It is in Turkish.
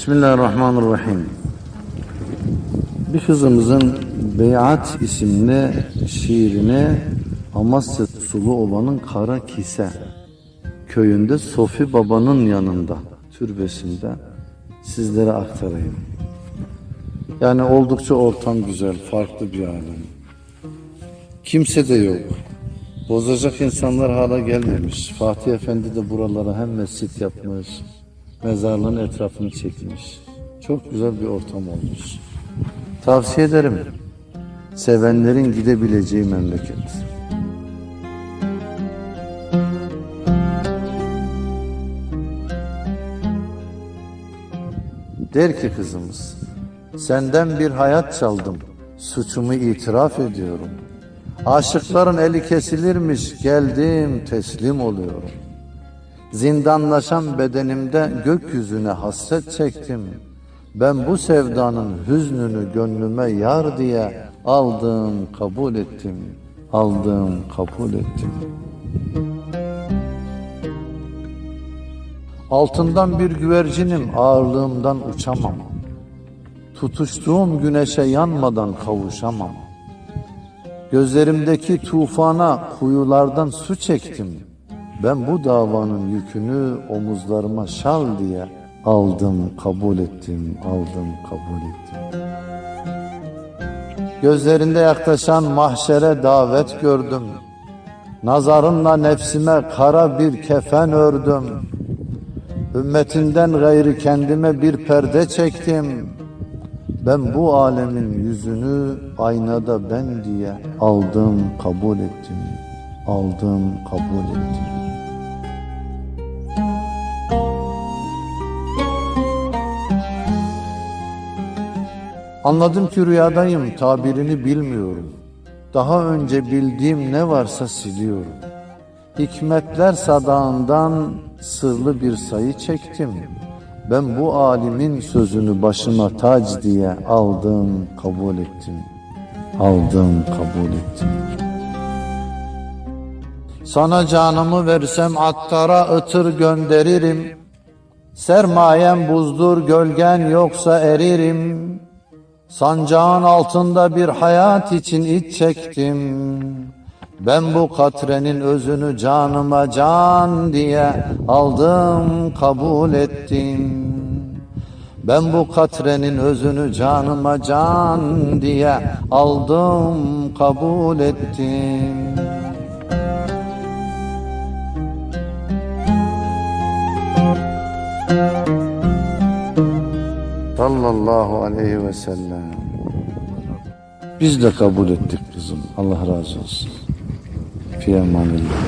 Bismillahirrahmanirrahim. Bir kızımızın Beyat isimli şiirini Amasya Sulu Ova'nın Kara Kise köyünde Sofi Baba'nın yanında, türbesinde sizlere aktarayım. Yani oldukça ortam güzel, farklı bir alem. Kimse de yok. Bozacak insanlar hala gelmemiş. Fatih Efendi de buralara hem mescit yapmış, mezarlığın etrafını çekmiş. Çok güzel bir ortam olmuş. Tavsiye ederim. Sevenlerin gidebileceği memleket. Der ki kızımız, senden bir hayat çaldım, suçumu itiraf ediyorum. Aşıkların eli kesilirmiş, geldim teslim oluyorum. Zindanlaşan bedenimde gökyüzüne hasret çektim. Ben bu sevdanın hüznünü gönlüme yar diye aldım, kabul ettim. Aldım, kabul ettim. Altından bir güvercinim, ağırlığımdan uçamam. Tutuştuğum güneşe yanmadan kavuşamam. Gözlerimdeki tufana kuyulardan su çektim. Ben bu davanın yükünü omuzlarıma şal diye aldım, kabul ettim, aldım, kabul ettim. Gözlerinde yaklaşan mahşere davet gördüm. Nazarınla nefsime kara bir kefen ördüm. Ümmetinden gayrı kendime bir perde çektim. Ben bu alemin yüzünü aynada ben diye aldım, kabul ettim. Aldım, kabul ettim. Anladım ki rüyadayım, tabirini bilmiyorum. Daha önce bildiğim ne varsa siliyorum. Hikmetler sadağından sırlı bir sayı çektim. Ben bu alimin sözünü başıma tac diye aldım, kabul ettim. Aldım, kabul ettim. Sana canımı versem attara ıtır gönderirim. Sermayem buzdur, gölgen yoksa eririm. Sancağın altında bir hayat için iç çektim. Ben bu katrenin özünü canıma can diye aldım, kabul ettim. Ben bu katrenin özünü canıma can diye aldım, kabul ettim. sallallahu aleyhi ve sellem. Biz de kabul ettik kızım. Allah razı olsun. Fiyamanillah.